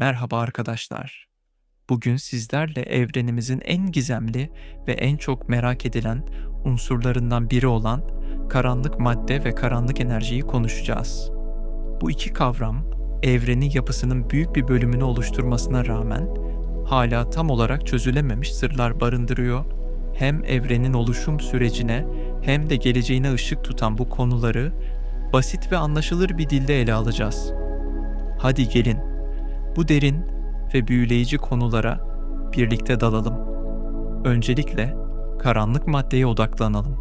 Merhaba arkadaşlar. Bugün sizlerle evrenimizin en gizemli ve en çok merak edilen unsurlarından biri olan karanlık madde ve karanlık enerjiyi konuşacağız. Bu iki kavram evrenin yapısının büyük bir bölümünü oluşturmasına rağmen hala tam olarak çözülememiş sırlar barındırıyor. Hem evrenin oluşum sürecine hem de geleceğine ışık tutan bu konuları basit ve anlaşılır bir dilde ele alacağız. Hadi gelin bu derin ve büyüleyici konulara birlikte dalalım. Öncelikle karanlık maddeye odaklanalım.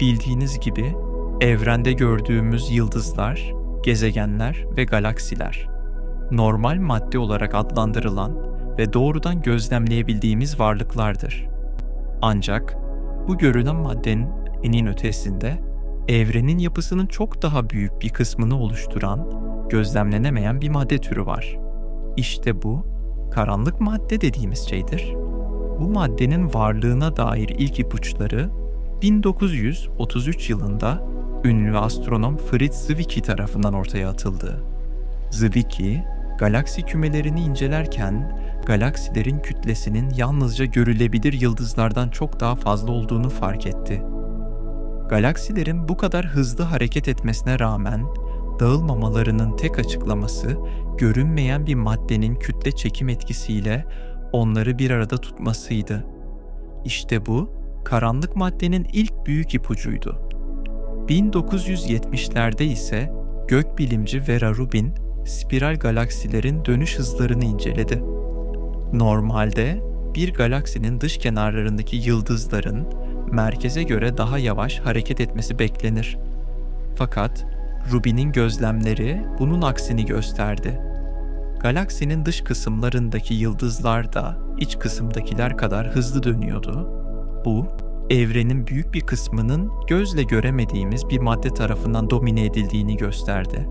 Bildiğiniz gibi evrende gördüğümüz yıldızlar, gezegenler ve galaksiler normal madde olarak adlandırılan ve doğrudan gözlemleyebildiğimiz varlıklardır. Ancak bu görünen maddenin enin ötesinde evrenin yapısının çok daha büyük bir kısmını oluşturan gözlemlenemeyen bir madde türü var. İşte bu karanlık madde dediğimiz şeydir. Bu maddenin varlığına dair ilk ipuçları 1933 yılında ünlü astronom Fritz Zwicky tarafından ortaya atıldı. Zwicky, galaksi kümelerini incelerken galaksilerin kütlesinin yalnızca görülebilir yıldızlardan çok daha fazla olduğunu fark etti. Galaksilerin bu kadar hızlı hareket etmesine rağmen dağılmamalarının tek açıklaması görünmeyen bir maddenin kütle çekim etkisiyle onları bir arada tutmasıydı. İşte bu karanlık maddenin ilk büyük ipucuydu. 1970'lerde ise gökbilimci Vera Rubin spiral galaksilerin dönüş hızlarını inceledi. Normalde bir galaksinin dış kenarlarındaki yıldızların merkeze göre daha yavaş hareket etmesi beklenir. Fakat Rubin'in gözlemleri bunun aksini gösterdi. Galaksinin dış kısımlarındaki yıldızlar da iç kısımdakiler kadar hızlı dönüyordu. Bu, evrenin büyük bir kısmının gözle göremediğimiz bir madde tarafından domine edildiğini gösterdi.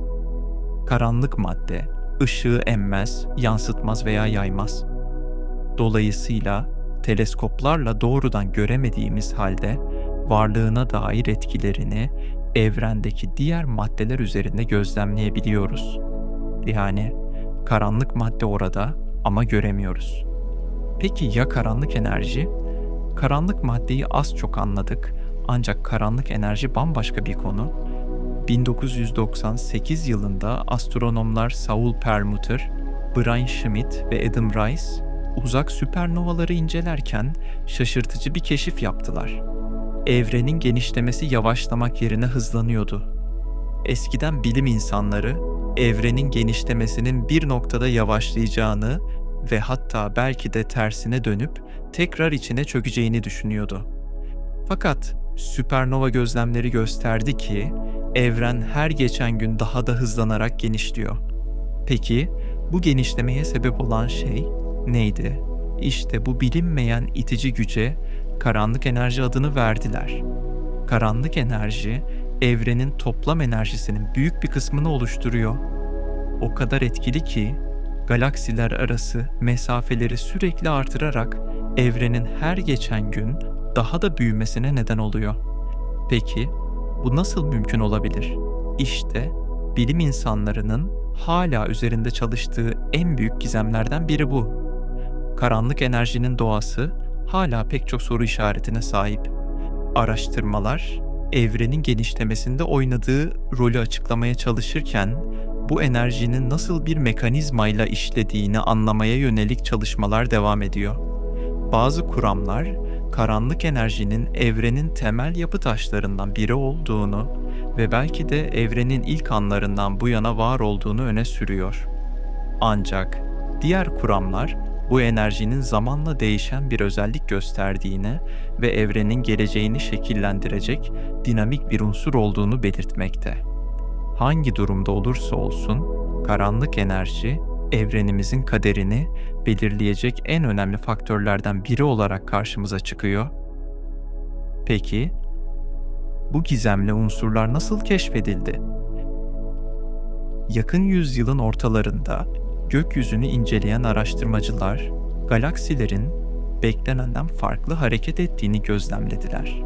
Karanlık madde, ışığı emmez, yansıtmaz veya yaymaz. Dolayısıyla teleskoplarla doğrudan göremediğimiz halde varlığına dair etkilerini evrendeki diğer maddeler üzerinde gözlemleyebiliyoruz. Yani karanlık madde orada ama göremiyoruz. Peki ya karanlık enerji? Karanlık maddeyi az çok anladık ancak karanlık enerji bambaşka bir konu. 1998 yılında astronomlar Saul Perlmutter, Brian Schmidt ve Adam Rice uzak süpernovaları incelerken şaşırtıcı bir keşif yaptılar evrenin genişlemesi yavaşlamak yerine hızlanıyordu. Eskiden bilim insanları evrenin genişlemesinin bir noktada yavaşlayacağını ve hatta belki de tersine dönüp tekrar içine çökeceğini düşünüyordu. Fakat süpernova gözlemleri gösterdi ki evren her geçen gün daha da hızlanarak genişliyor. Peki bu genişlemeye sebep olan şey neydi? İşte bu bilinmeyen itici güce karanlık enerji adını verdiler. Karanlık enerji evrenin toplam enerjisinin büyük bir kısmını oluşturuyor. O kadar etkili ki galaksiler arası mesafeleri sürekli artırarak evrenin her geçen gün daha da büyümesine neden oluyor. Peki bu nasıl mümkün olabilir? İşte bilim insanlarının hala üzerinde çalıştığı en büyük gizemlerden biri bu. Karanlık enerjinin doğası hala pek çok soru işaretine sahip. Araştırmalar, evrenin genişlemesinde oynadığı rolü açıklamaya çalışırken bu enerjinin nasıl bir mekanizmayla işlediğini anlamaya yönelik çalışmalar devam ediyor. Bazı kuramlar karanlık enerjinin evrenin temel yapı taşlarından biri olduğunu ve belki de evrenin ilk anlarından bu yana var olduğunu öne sürüyor. Ancak diğer kuramlar bu enerjinin zamanla değişen bir özellik gösterdiğine ve evrenin geleceğini şekillendirecek dinamik bir unsur olduğunu belirtmekte. Hangi durumda olursa olsun, karanlık enerji evrenimizin kaderini belirleyecek en önemli faktörlerden biri olarak karşımıza çıkıyor. Peki, bu gizemli unsurlar nasıl keşfedildi? Yakın yüzyılın ortalarında gökyüzünü inceleyen araştırmacılar, galaksilerin beklenenden farklı hareket ettiğini gözlemlediler.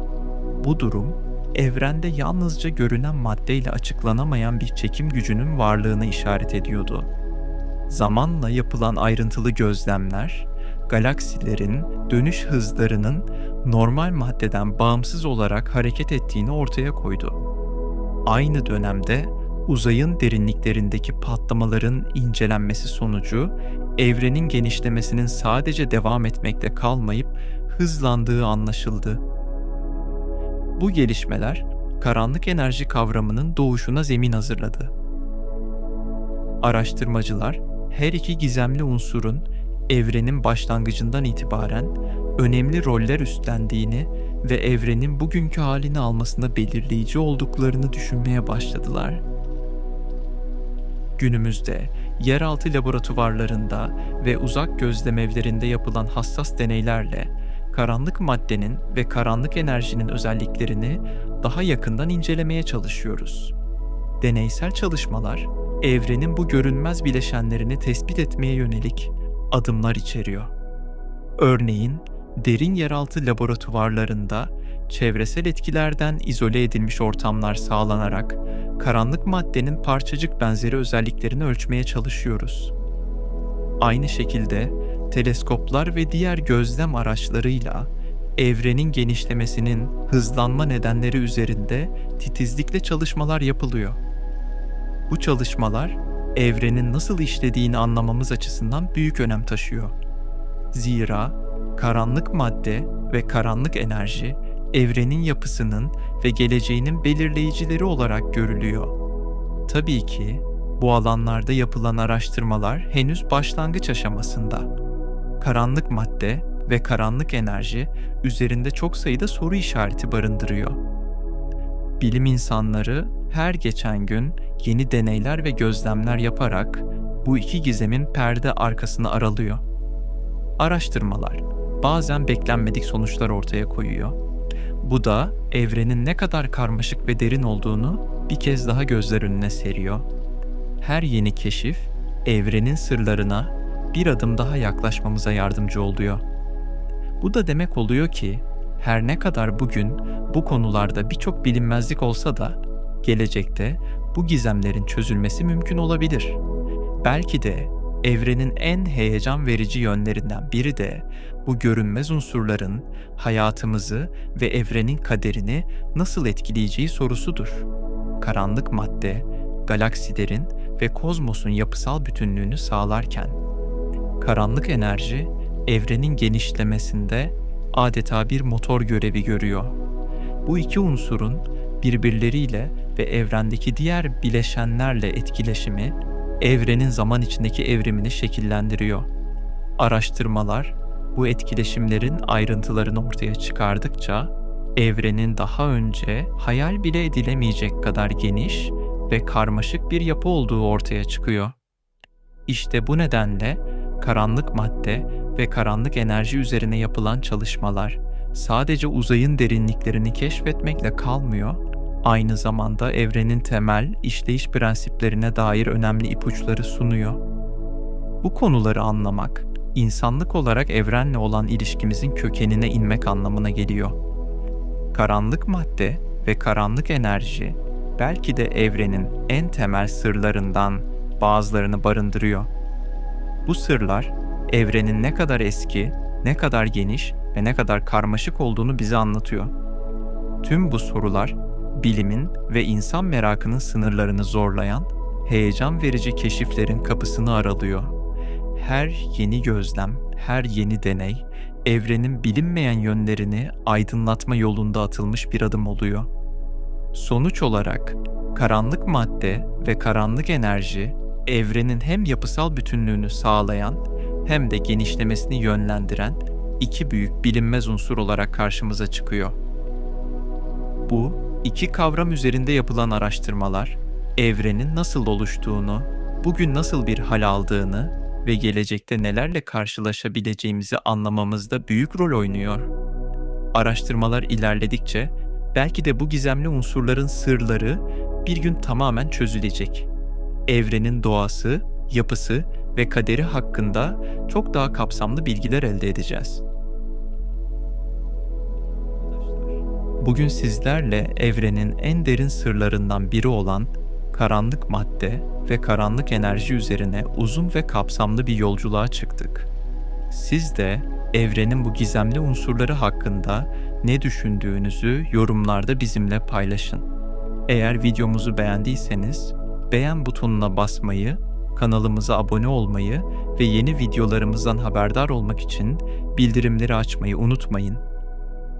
Bu durum, evrende yalnızca görünen maddeyle açıklanamayan bir çekim gücünün varlığına işaret ediyordu. zamanla yapılan ayrıntılı gözlemler, galaksilerin dönüş hızlarının normal maddeden bağımsız olarak hareket ettiğini ortaya koydu. Aynı dönemde uzayın derinliklerindeki patlamaların incelenmesi sonucu evrenin genişlemesinin sadece devam etmekte kalmayıp hızlandığı anlaşıldı. Bu gelişmeler karanlık enerji kavramının doğuşuna zemin hazırladı. Araştırmacılar her iki gizemli unsurun evrenin başlangıcından itibaren önemli roller üstlendiğini ve evrenin bugünkü halini almasında belirleyici olduklarını düşünmeye başladılar. Günümüzde yeraltı laboratuvarlarında ve uzak gözlem evlerinde yapılan hassas deneylerle karanlık maddenin ve karanlık enerjinin özelliklerini daha yakından incelemeye çalışıyoruz. Deneysel çalışmalar evrenin bu görünmez bileşenlerini tespit etmeye yönelik adımlar içeriyor. Örneğin derin yeraltı laboratuvarlarında çevresel etkilerden izole edilmiş ortamlar sağlanarak karanlık maddenin parçacık benzeri özelliklerini ölçmeye çalışıyoruz. Aynı şekilde teleskoplar ve diğer gözlem araçlarıyla evrenin genişlemesinin hızlanma nedenleri üzerinde titizlikle çalışmalar yapılıyor. Bu çalışmalar evrenin nasıl işlediğini anlamamız açısından büyük önem taşıyor. Zira karanlık madde ve karanlık enerji evrenin yapısının ve geleceğinin belirleyicileri olarak görülüyor. Tabii ki bu alanlarda yapılan araştırmalar henüz başlangıç aşamasında. Karanlık madde ve karanlık enerji üzerinde çok sayıda soru işareti barındırıyor. Bilim insanları her geçen gün yeni deneyler ve gözlemler yaparak bu iki gizemin perde arkasını aralıyor. Araştırmalar bazen beklenmedik sonuçlar ortaya koyuyor. Bu da evrenin ne kadar karmaşık ve derin olduğunu bir kez daha gözler önüne seriyor. Her yeni keşif evrenin sırlarına bir adım daha yaklaşmamıza yardımcı oluyor. Bu da demek oluyor ki her ne kadar bugün bu konularda birçok bilinmezlik olsa da gelecekte bu gizemlerin çözülmesi mümkün olabilir. Belki de evrenin en heyecan verici yönlerinden biri de bu görünmez unsurların hayatımızı ve evrenin kaderini nasıl etkileyeceği sorusudur. Karanlık madde, galaksilerin ve kozmosun yapısal bütünlüğünü sağlarken, karanlık enerji evrenin genişlemesinde adeta bir motor görevi görüyor. Bu iki unsurun birbirleriyle ve evrendeki diğer bileşenlerle etkileşimi evrenin zaman içindeki evrimini şekillendiriyor. Araştırmalar bu etkileşimlerin ayrıntılarını ortaya çıkardıkça evrenin daha önce hayal bile edilemeyecek kadar geniş ve karmaşık bir yapı olduğu ortaya çıkıyor. İşte bu nedenle karanlık madde ve karanlık enerji üzerine yapılan çalışmalar sadece uzayın derinliklerini keşfetmekle kalmıyor, aynı zamanda evrenin temel işleyiş prensiplerine dair önemli ipuçları sunuyor. Bu konuları anlamak, insanlık olarak evrenle olan ilişkimizin kökenine inmek anlamına geliyor. Karanlık madde ve karanlık enerji belki de evrenin en temel sırlarından bazılarını barındırıyor. Bu sırlar evrenin ne kadar eski, ne kadar geniş ve ne kadar karmaşık olduğunu bize anlatıyor. Tüm bu sorular bilimin ve insan merakının sınırlarını zorlayan, heyecan verici keşiflerin kapısını aralıyor. Her yeni gözlem, her yeni deney, evrenin bilinmeyen yönlerini aydınlatma yolunda atılmış bir adım oluyor. Sonuç olarak karanlık madde ve karanlık enerji evrenin hem yapısal bütünlüğünü sağlayan hem de genişlemesini yönlendiren iki büyük bilinmez unsur olarak karşımıza çıkıyor. Bu iki kavram üzerinde yapılan araştırmalar evrenin nasıl oluştuğunu, bugün nasıl bir hal aldığını ve gelecekte nelerle karşılaşabileceğimizi anlamamızda büyük rol oynuyor. Araştırmalar ilerledikçe belki de bu gizemli unsurların sırları bir gün tamamen çözülecek. Evrenin doğası, yapısı ve kaderi hakkında çok daha kapsamlı bilgiler elde edeceğiz. Bugün sizlerle evrenin en derin sırlarından biri olan karanlık madde ve karanlık enerji üzerine uzun ve kapsamlı bir yolculuğa çıktık. Siz de evrenin bu gizemli unsurları hakkında ne düşündüğünüzü yorumlarda bizimle paylaşın. Eğer videomuzu beğendiyseniz beğen butonuna basmayı, kanalımıza abone olmayı ve yeni videolarımızdan haberdar olmak için bildirimleri açmayı unutmayın.